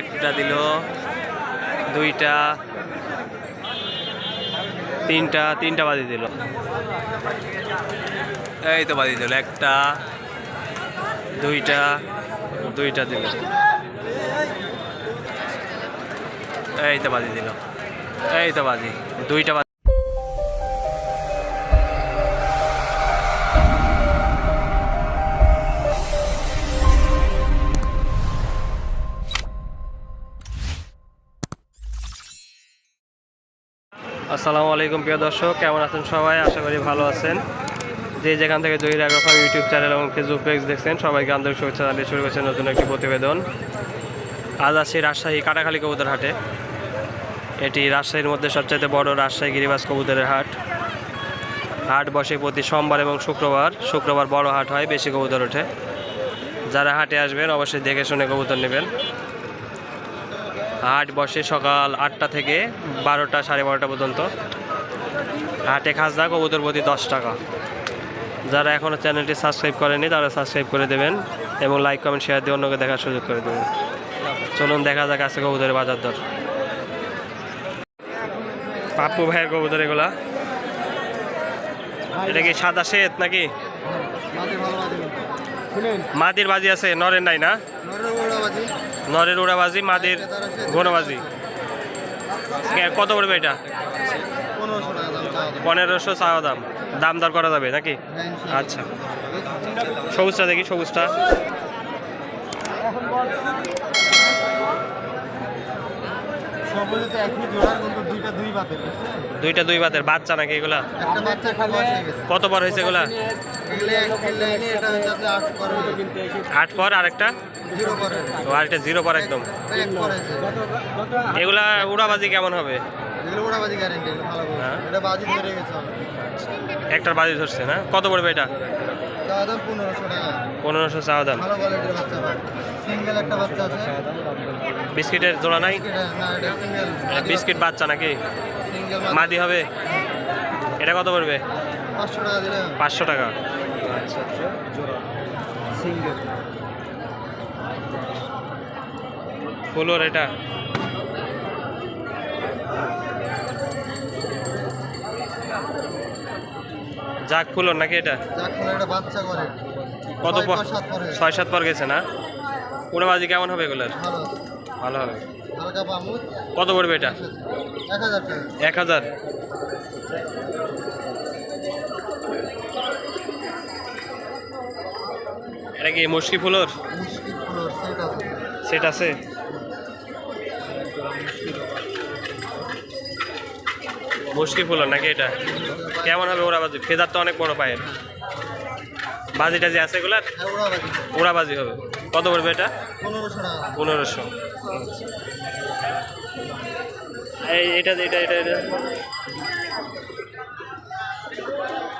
একটা দিল, দুইটা, তিনটা তিনটা বাজি দিল। এই তো বাজি দিল, একটা, দুইটা দুইটা দিল। এই তো বাজি দিল, এই তো বাজি, দুইটা আসসালামু আলাইকুম, প্রিয় দর্শক। কেমন আছেন সবাই? আশা করি ভালো আছেন। যে যেখান থেকে জহির আগ্রফার ইউটিউব চ্যানেল এবং ফেসবুক পেজ দেখছেন, সবাইকে আন্তরিক শুভেচ্ছা জানিয়ে শুরু করছেন নতুন একটি প্রতিবেদন। আজ আছি রাজশাহী কাটাখালী কবুতর হাটে। এটি রাজশাহীর মধ্যে সবচাইতে বড় রাজশাহী গিরিবাস কবুতরের হাট। হাট বসে প্রতি সোমবার এবং শুক্রবার। শুক্রবার বড় হাট হয়, বেশি কবুতর ওঠে। যারা হাটে আসবেন, অবশ্যই দেখে শুনে কবুতর নেবেন। হাট বসে সকাল আটটা থেকে বারোটা সাড়ে বারোটা পর্যন্ত। হাটে খাজনা কবুতর প্রতি দশ টাকা। যারা এখনও চ্যানেলটি সাবস্ক্রাইব করেনি তারা সাবস্ক্রাইব করে দেবেন এবং লাইক কমেন্ট শেয়ার দিয়ে অন্যকে দেখার সুযোগ করে দেবেন। চলুন দেখা যাক আছে কবুতরের বাজার দর। পাপ্পু ভাইয়ের কবুতর এগুলা। এটা কি সাদা শ্বেত নাকি? মাদির বাজি আছে নরেন নাই না? নরের ওড়াবাজি, মাদির ঘনবাজি কে- কত পড়বে এটা? পনেরোশো চাওয়া দাম। দাম দর করা যাবে নাকি? আচ্ছা। সবুজটা দেখি, সবুজটা। দুইটা দুই বাচ্চা নাকি এগুলা? হয়ে হয়েছে এগুলা? আট পর, আরেকটা? জিরো পরে। ও জিরো পর একদম। এগুলা উড়াবাজি কেমন হবে? এগুলো ওড়াবাজি গ্যারেন্টি ভালো করে হ্যাঁ। আমার একটার বাজি ধরছে না? কত পড়বে এটা? পনেরোশো চাওয়া দাম। বিস্কিটের জোড়া নাই? বিস্কিট বাচ্চা নাকি? সিঙ্গেল মাদি হবে? এটা কত পড়বে? পাঁচশো টাকা দিলে পাঁচশো টাকা। সিঙ্গেল ফুলোর এটা। যাক ফুলোর নাকি এটা? কত ছয় সাত পরে। গেছে না? উড়াবাজি কেমন হবে এগুলোর? ভালো। হবে। কত পড়বে এটা? এক হাজার এটা কি মুশকি ফুলোর? সেট আছে? মুশকি ফুলোর নাকি এটা? কেমন হবে ওরা বাজি ফেদার তো অনেক বড় পায়ের। বাজি টাজি আছে এগুলার? ওড়াবাজি ওরা বাজি হবে। কত পড়বে এটা? পনেরোশো এই এটা এটা এটা এটা।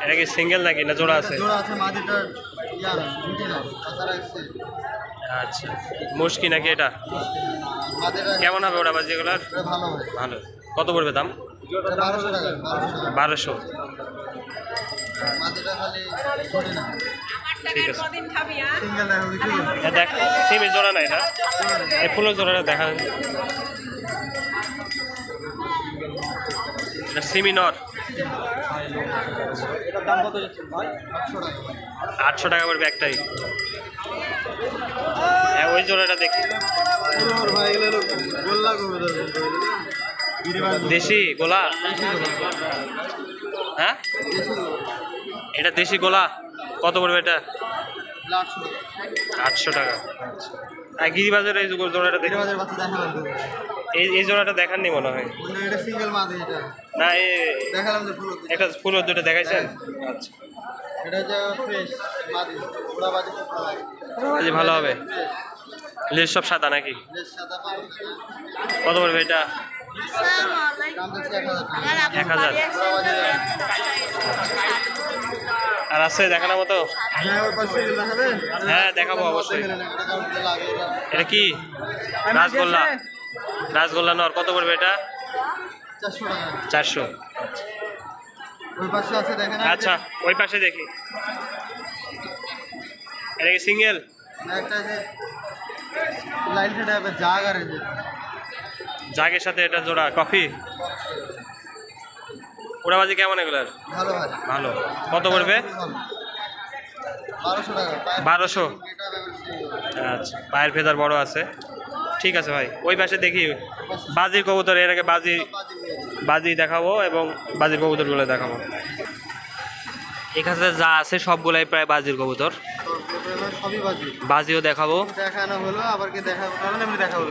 এটা কি সিঙ্গেল নাকি না জোড়া আছে? আচ্ছা। মুশকি নাকি এটা? কেমন হবে ওরা বাজি এগুলার ভালো। কত পড়বে দাম? বারোশো ঠিক আছে। দেখা সিমের জোড়া নাই না? এই ফুলের জোড়াটা দেখা। এটা সিমি নর। এটার দাম কত যাচ্ছে ভাই? আটশো টাকা। আটশো টাকা পড়বে একটাই হ্যাঁ ওই জোড়াটা দেখি। দেশি গোলা হ্যাঁ? এটা দেশি গোলা কত পড়বে এটা? আটশো টাকা। আর গিরিবাজার এই জোড়াটা এই এই জোড়াটা মনে হয়। মানে এটা এটা। না একটা ফুলের দুটো দেখাইছেন? আচ্ছা। বাজি খুব ভালো হবে। লেজ সব সাদা নাকি? কত পড়বে এটা? এক হাজার আর আছে দেখানোর মতো? হ্যাঁ দেখাবো অবশ্যই। এটা কি? রাসগোল্লা। রাসগোল্লা নর কত পড়বে এটা? চারশো। টাকা চারশো ওই পাশে আছে দেখেন আচ্ছা ওই পাশে দেখি। এটা কি সিঙ্গেল? লাইন ফেটে জাগ আর জাগের সাথে এটা জোড়া কফি? উড়াবাজি কেমন এগুলার? ভালো ভালো। কত পড়বে? বারোশো আচ্ছা পায়ের ফেদার বড় আছে। ঠিক আছে ভাই ওই পাশে দেখি। বাজির কবুতর এর আগে বাজি বাজি দেখাবো এবং বাজির কবুতরগুলো দেখাবো। এখানে যা আছে সবগুলাই প্রায় বাজির কবুতর। সবই বাজি। বাজিও দেখাবো। দেখানো হলো আবার কি এমনি দেখা হলো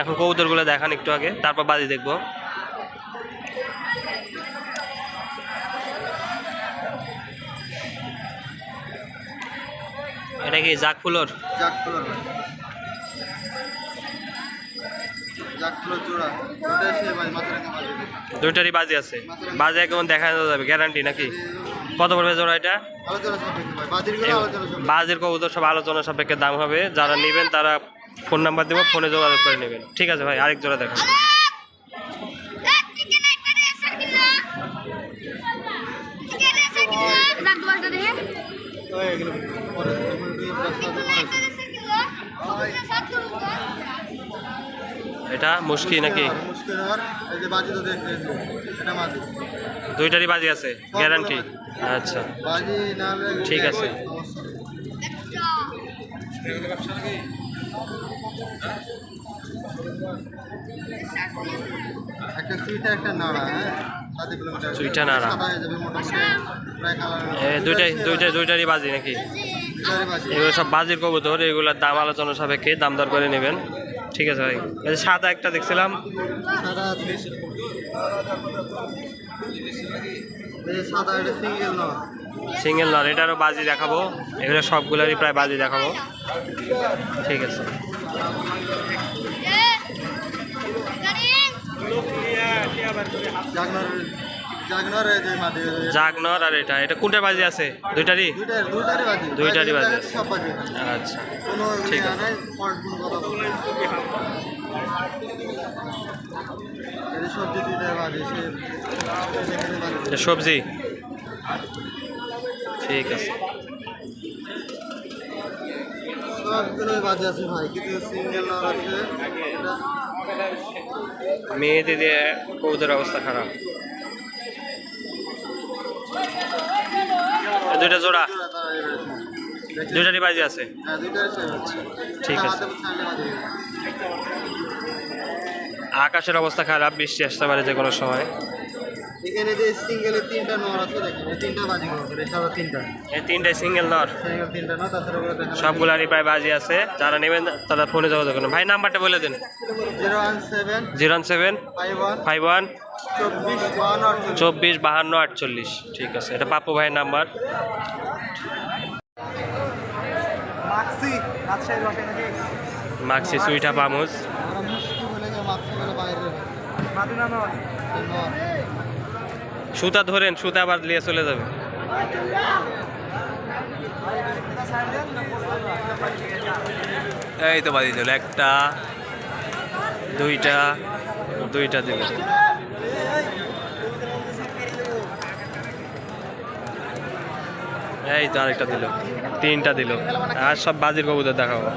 এখন কবুতরগুলো দেখান একটু আগে তারপর বাজি দেখব। এটা কি জাক ফুলোর? বাজি। দুইটারই বাজি আছে। বাজি কেমন দেখা যাবে গ্যারান্টি নাকি? কত পড়বে জোড়া এটা? বাজির কবুতর সব আলোচনা সাপেক্ষে দাম হবে। যারা নেবেন তারা ফোন নাম্বার দেবো ফোনে যোগাযোগ করে নেবেন। ঠিক আছে ভাই আরেক জোড়া দেখো। ওই এগুলো পরে পরে আছে। এটা মুশকি নাকি? দুইটারই বাজি আছে গ্যারান্টি? আচ্ছা। ঠিক আছে। একটা নাড়া হ্যাঁ? হয়ে দুইটাই দুইটাই দুইটারই বাজি নাকি? এগুলো সব বাজির কবুতর এগুলোর দাম আলোচনা সাপেক্ষে দাম দর করে নেবেন। ঠিক আছে ভাই। সাদা একটা দেখছিলাম। সিঙ্গেল না সিঙ্গেল নর এটারও বাজি দেখাবো। এগুলো সবগুলোরই প্রায় বাজি দেখাবো। ঠিক আছে। জাগনার জাগনার আর এটা। এটা কোনটা বাজি আছে? দুইটারই? দুইটার দুইটারই বাজি। আছে। আচ্ছা ঠিক ইয়ে আছে। সবজি ঠিক আছে। মেয়েদের দিয়ে অবস্থা খারাপ। দুইটা জোড়া দুইটা দুইটারই বাজি আছে হ্যাঁ, আছে। ঠিক আছে। হবে। আকাশের অবস্থা খারাপ বৃষ্টি আসতে পারে যে কোনো সময় এখানে যে সিঙ্গেলের তিনটা নর আছে দেখেন এই তিনটা বাজি হবে সাদা তিনটা এই তিনটাই সিঙ্গেল নর। সিঙ্গেল তিনটা নর তাছাড়া ওগুলো দেখেন সবগুলারই প্রায় বাজি আছে। যারা নেবেন তারা ফোনে যোগাযোগ করুন। ভাই নাম্বারটা বলে দিন। Zero one seven zero seven five one five one চব্বিশ বাহান্ন আটচল্লিশ। ঠিক আছে এটা পাপ্পু ভাইয়ের নাম্বার। মাক্সি সুইটা বাইরে মাদিনা নর। সুতা ধরেন, সুতা আবার নিয়ে চলে যাবে। এই তো বাদি দিল একটা, দুইটা দুইটা দিল এই তো আরেকটা দিল, তিনটা দিল। আর সব বাজির কবুতর দেখাবো।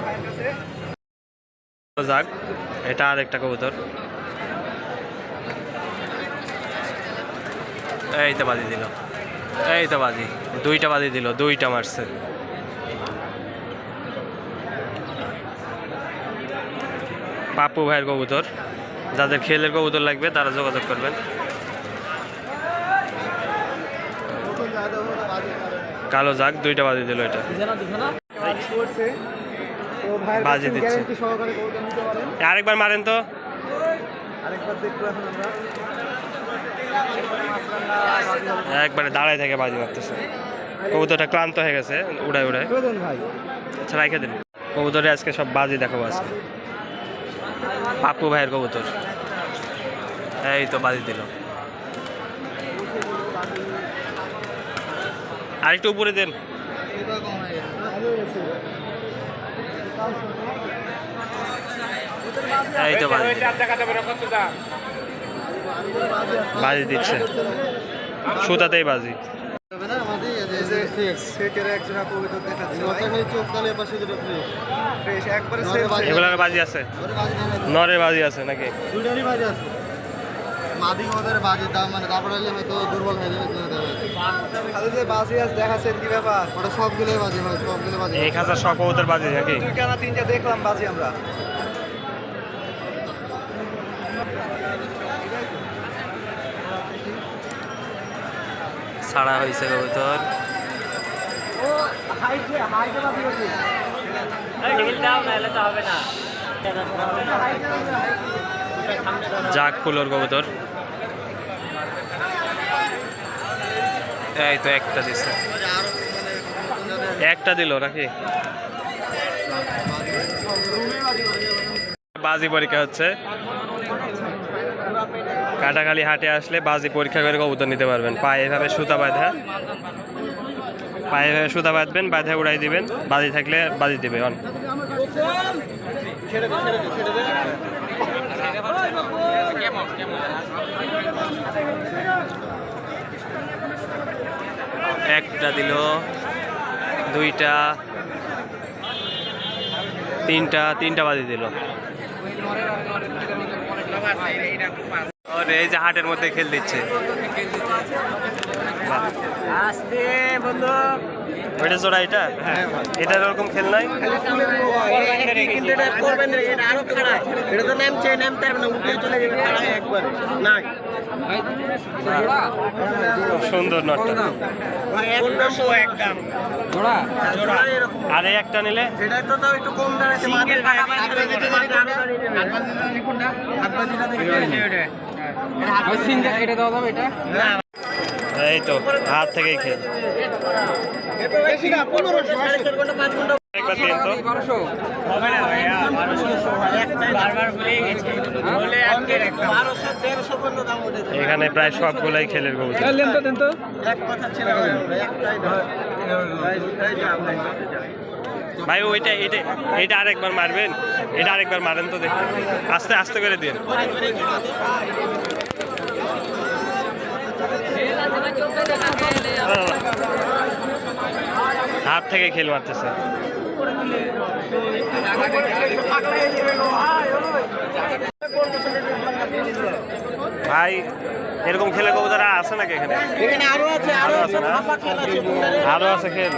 যাক, এটা আরেকটা কবুতর। এই তো বাজি দিল। এই তো বাজি। দুইটা বাজি দিল, দুইটা মারছে। পাপ্পু ভাইয়ের কবুতর। যাদের খেলের কবুতর লাগবে, তারা যোগাযোগ করবেন। কালো জাগ, দুইটা বাজি দিল এটা। বাজি দিচ্ছে। আরেকবার মারেন তো। আরেকবার দেখব আমরা। একবারে দাঁড়ায় থেকে বাজি মারতেছে। কবুতরটা ক্লান্ত হয়ে গেছে, উড়ায় উড়ায়। আচ্ছা রাখে দিন। কবুতরে আজকে সব বাজি দেখাবো আজকে। পাপ্পু ভাইয়ের কবুতর। এই তো বাজি দিল। আরেকটু উপরে দেন। এই তো বাজি। বাজি দিচ্ছে। সুতাতেই বাজি। এক নরে বাজে। এগুলোর বাজি আছে। বাজি নাকি? আছে আছে মাদি ওদের বাজে দাম মানে কাপড় হলে হয়তো দুর্বল হয়ে যাবে খালি যে দেখাচ্ছেন কি ব্যাপার ওটা সবগুলোই বাজে হয় সবগুলো বাজে খাঁচার সব কবুতর বাজি নাকি? তিনটা দেখলাম বাজি আমরা। ছাড়া হয়েছে কবুতর। জাক কুলোর কবুতর। এই তো একটা দিছে। একটা দিল নাকি? বাজি পরীক্ষা হচ্ছে। কাটাখালি হাটে আসলে বাজি পরীক্ষা করে কবুতর নিতে পারবেন। পায়ে এভাবে সুতা বাঁধা। পায়ে এভাবে সুতা বাঁধবেন, বাঁধে উড়াই দিবেন। বাজি থাকলে বাজি দিবে একটা দিল, দুইটা, তিনটা তিনটা বাজি দিল। এই যে হাটের মধ্যে খেল দিচ্ছে আস্তে বন্ধু ওইটা জোড়া এটা? এটার ওরকম খেল নাই? কিন্তু এটা করবেন না এটা আরও খারাপ এটা তো নামছে নামতে পারবে না উঠে চলে যাবে খারাপ নাই খুব সুন্দর নটটা। এরকম আর একটা নিলে? এটা এটা? এই তো হাত থেকেই খেল। এটা বেশি না 15 সাড়ে চার ঘণ্টা পাঁচ ঘণ্টা একবার দিন তো। হবে না ভাইয়া 1200 ভাই একটাই বারবার ভুলে গেছি বলে আজকে 1200 150 পর্যন্ত দাম উঠেছে এখানে প্রায় সবগুলাই খেলের কবুতর এক ভাই, ওইটা এটা এটা আরেকবার মারবেন। এটা আরেকবার মারেন তো দেখি। আস্তে আস্তে করে দিন। হাত থেকে খেল মারতেছে। ভাই এরকম খেলে কবুতর আছে নাকি এখানে? এখানে আরও আছে আরও আছে না? আরও আছে খেল।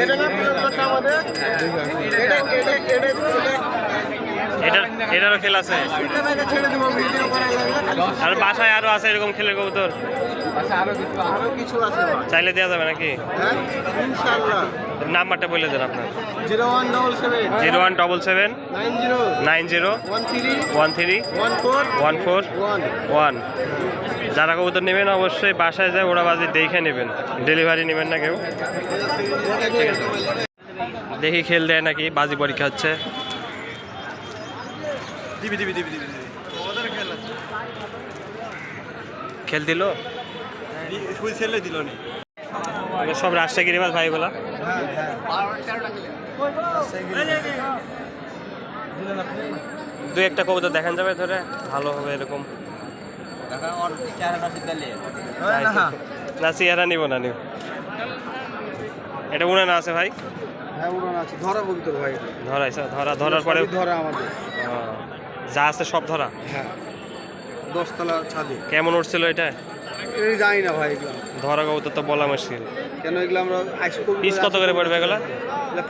এটা না আমাদের এটা এটা এটা এটার এটারও খেল আছে। আর বাসায় আরও আছে এরকম খেলে কবুতর। চাইলে দেওয়া যাবে নাকি? নাম্বারটা বলে দেন আপনার। Zero one double seven, nine zero, one three, one four, one. যারা কবুতর নেবেন অবশ্যই বাসায় যায়, ওরা বাজে দেখে নেবেন। ডেলিভারি নেবেন না কেউ। দেখি খেল দেয় নাকি? বাজি পরীক্ষা হচ্ছে। দিবি দিবি দিবি দিবি ওদের খেলা খেল দিল? ফুল ছেলে দিল নি সব রাজশাহী মাছ ভাইগুলা হ্যাঁ দু একটা কবুতর দেখান যাবে ধরে ভালো হবে এরকম। হ্যাঁ না না। চেহারা নিব না নিব। এটা উনান আছে ভাই? হ্যাঁ উড়ান আছে। ধরা বলতো ভাই ধরাইছে ধরা ধরার পরে ধরা আমাদের। যা আছে সব ধরা? হ্যাঁ। দশতলা ছাদে। কেমন উঠছিল এটা? জানি না ভাই এগুলো। ধরা কবুতর তো বলা মুশকিল। কেন এগুলো আমরা আইস পিস কত করে পড়বে এগুলা?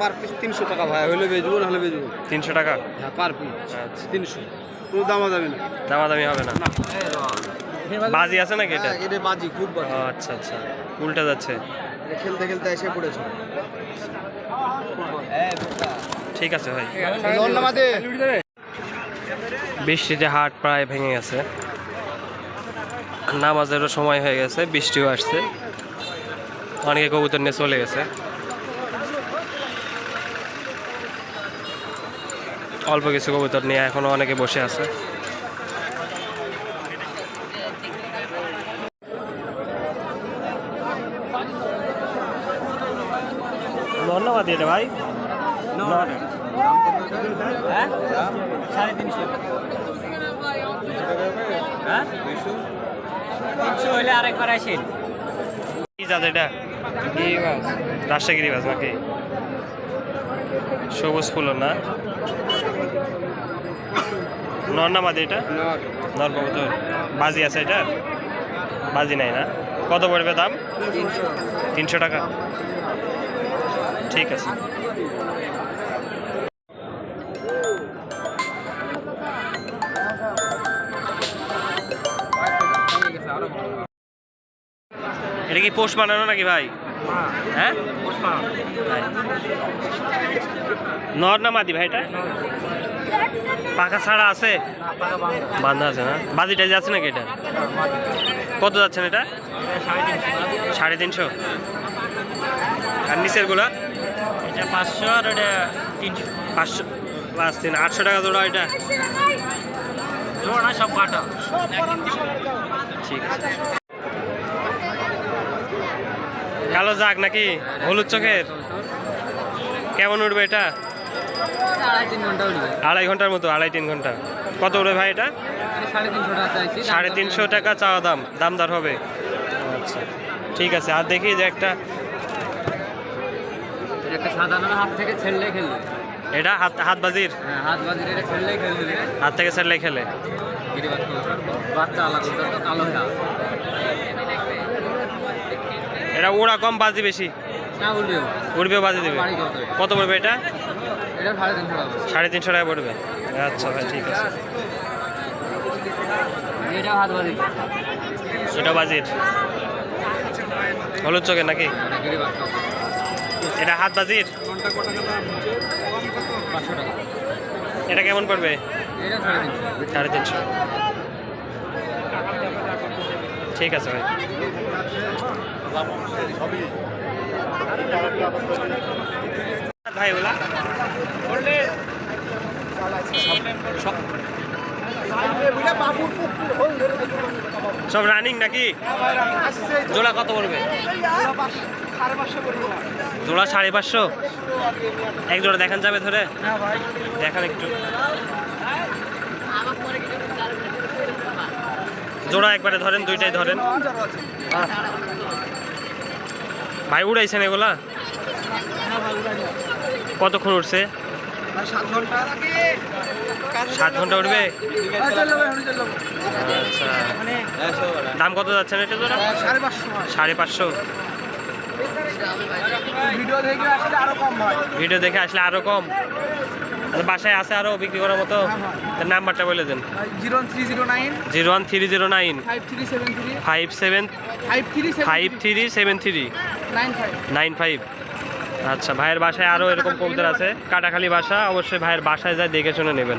পার পিস তিনশো টাকা ভাই। হলে বেচবো না হলে বেচবো? তিনশো টাকা? হ্যাঁ পার পিস আচ্ছা। তিনশো। কোনো দামা যাবে না দামাদামি হবে না? বাজি আছে নাকি এটা? হ্যাঁ, এটা বাজি খুব বাজি। আচ্ছা আচ্ছা। উল্টা যাচ্ছে। খেলতে খেলতে এসে পড়েছে। ঠিক আছে ভাই। ধন্যবাদ। বৃষ্টিতে হাট প্রায় ভেঙে গেছে। নামাজেরও সময় হয়ে গেছে বৃষ্টিও আসছে। অনেকে কবুতর নিয়ে চলে গেছে। অল্প কিছু কবুতর নিয়ে এখনও অনেকে বসে আছে। ধন্যবাদ এটা হ্যাঁ কি জাত এটা? রাজশাহী গিরিবাজ নাকি সবুজ ফুল না নর না মাদি এটা নর বাজি আছে এটা বাজি নাই না কত পড়বে দাম তিনশো টাকা ঠিক আছে পোষ বানানো নাকি ভাই? হ্যাঁ। নর না মাদি ভাই এটা? পাখা ছাড়া আছে? বান্ধা আছে না? বাজি টাজি আছে নাকি এটা? কত যাচ্ছেন এটা? সাড়ে তিনশো। আর নিচেরগুলা? এটা পাঁচশো আর ওটা তিনশো। পাঁচশো পাঁচ তিন আটশো টাকা জোড়া এটা? জোড়া সব কাটা। ঠিক আছে। কালো যাক নাকি? হলুদ চোখের? কেমন উঠবে এটা? আড়াই ঘণ্টার মতো, আড়াই তিন ঘণ্টা। কত উঠবে ভাই এটা? সাড়ে তিনশো টাকা চাওয়া দাম দামদার হবে। আচ্ছা ঠিক আছে, আর দেখি যে একটা এটা হাত হাত বাজির? হাত থেকে ছাড়লে খেলে। বাচ্চা আলাদা এটা ওরা কম বাজি বেশি? উড়বেও। বাজি দেবে? কত? পড়বে এটা? সাড়ে তিনশো টাকা পড়বে। আচ্ছা ভাই ঠিক আছে। এটা বাজির? হলুদ চোখের নাকি? এটা হাত বাজির? এটা কেমন পড়বে? সাড়ে তিনশো। ঠিক আছে ভাই। ভাই সব রানিং নাকি? জোড়া কত পড়বে? জোড়া সাড়ে পাঁচশো? এক জোড়া দেখান যাবে ধরে। দেখান একটু। জোড়া একবারে ধরেন, দুইটাই ধরেন। ভাই উড়াইছেন এগুলা? কতক্ষণ উঠছে? সাত ঘণ্টা উঠবে? আচ্ছা। দাম কত যাচ্ছেন এটা সাড়ে পাঁচশো। ভিডিও দেখে আসলে আরও কম হয়। বাসায় আছে আরও বিক্রি করার মতো? তার নাম্বারটা বলে দেন। Zero three zero nine. Zero one three zero nine. Five seven five three seven three. Nine five আচ্ছা ভাইয়ের বাসায় আরও এরকম কবুতর আছে। কাটাখালি বাসা অবশ্যই ভাইয়ের বাসায় যায় দেখে শুনে নেবেন।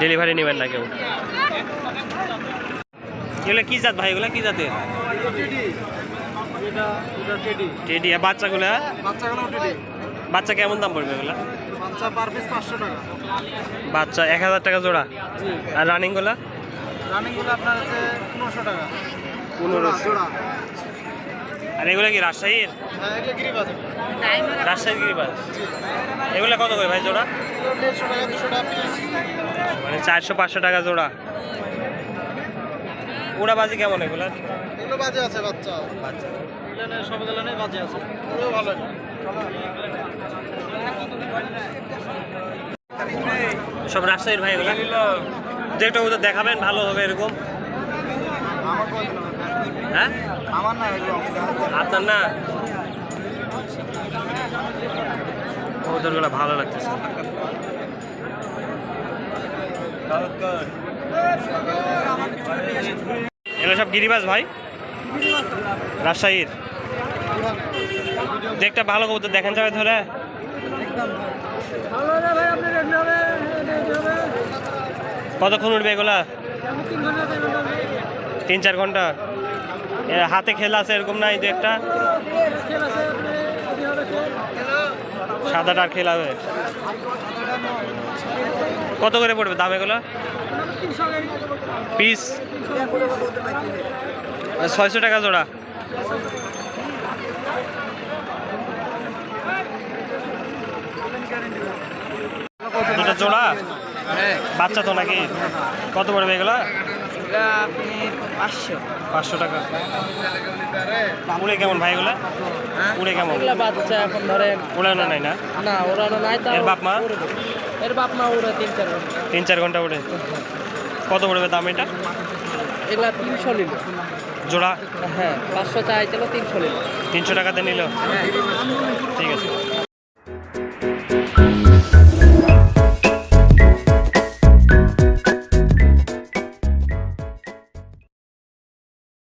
ডেলিভারি নেবেন না কেউ। এগুলো কী জাত ভাই? এগুলো কি জাতের? টেডি টেডি বাচ্চাগুলো? বাচ্চাগুলো বাচ্চা কেমন দাম পড়বে এগুলো? বাচ্চা পার পিস পাঁচশো টাকা বাচ্চা এক হাজার টাকা জোড়া। আর রানিংগুলো রানিংগুলো আপনার হচ্ছে পনেরোশো টাকা। পনেরোশো। জোড়া। আর এগুলো কি রাজশাহীর? হ্যাঁ রাজশাহীর গিরিবাজ। এগুলো কত করে ভাই জোড়া? মানে চারশো পাঁচশো টাকা জোড়া। উড়া বাজি কেমন এগুলো? বাজে আছে বাচ্চা। বাচ্চা। সব গেলানে বাজে আছে। ভালো সব রাজশাহীর ভাই এগুলো? একটা ওদের দেখাবেন ভালো হবে এরকম আমার কয় দিন হবে? হ্যাঁ? আমার না এগুলো আপনার না? ওদেরগুলো ভালো লাগতেছে। এগুলো সব গিরিবাজ ভাই? রাজশাহীর? দু একটা ভালো কবুতর দেখেন যাবে ধরে। কতক্ষণ উঠবে এগুলা? তিন চার ঘণ্টা? হাতে খেলা আছে, এরকম নাই দু একটা। সাদাটার খেলা হবে। কত করে পড়বে দাম এগুলো? পিস। ছয়শো টাকা জোড়া। জোড়া? বাচ্চা তো নাকি? কত পড়বে এগুলো? এটা আপনি পাঁচশো। পাঁচশো টাকা। উড়ে কেমন ভাই এগুলা? হ্যাঁ? উড়ে কেমন? এগুলা বাচ্চা এখন ধরেন উড়ানো নাই না? না ওরানো নাই তাও এর বাপ মা? এর বাপ মা উড়ে তিন চার ঘণ্টা। তিন চার ঘণ্টা উড়ে? কত পড়বে দাম এটা? এগুলা তিনশো নিল। জোড়া? হ্যাঁ পাঁচশো চাইছিল তিনশো নিল। তিনশো টাকাতে নিল? ঠিক আছে।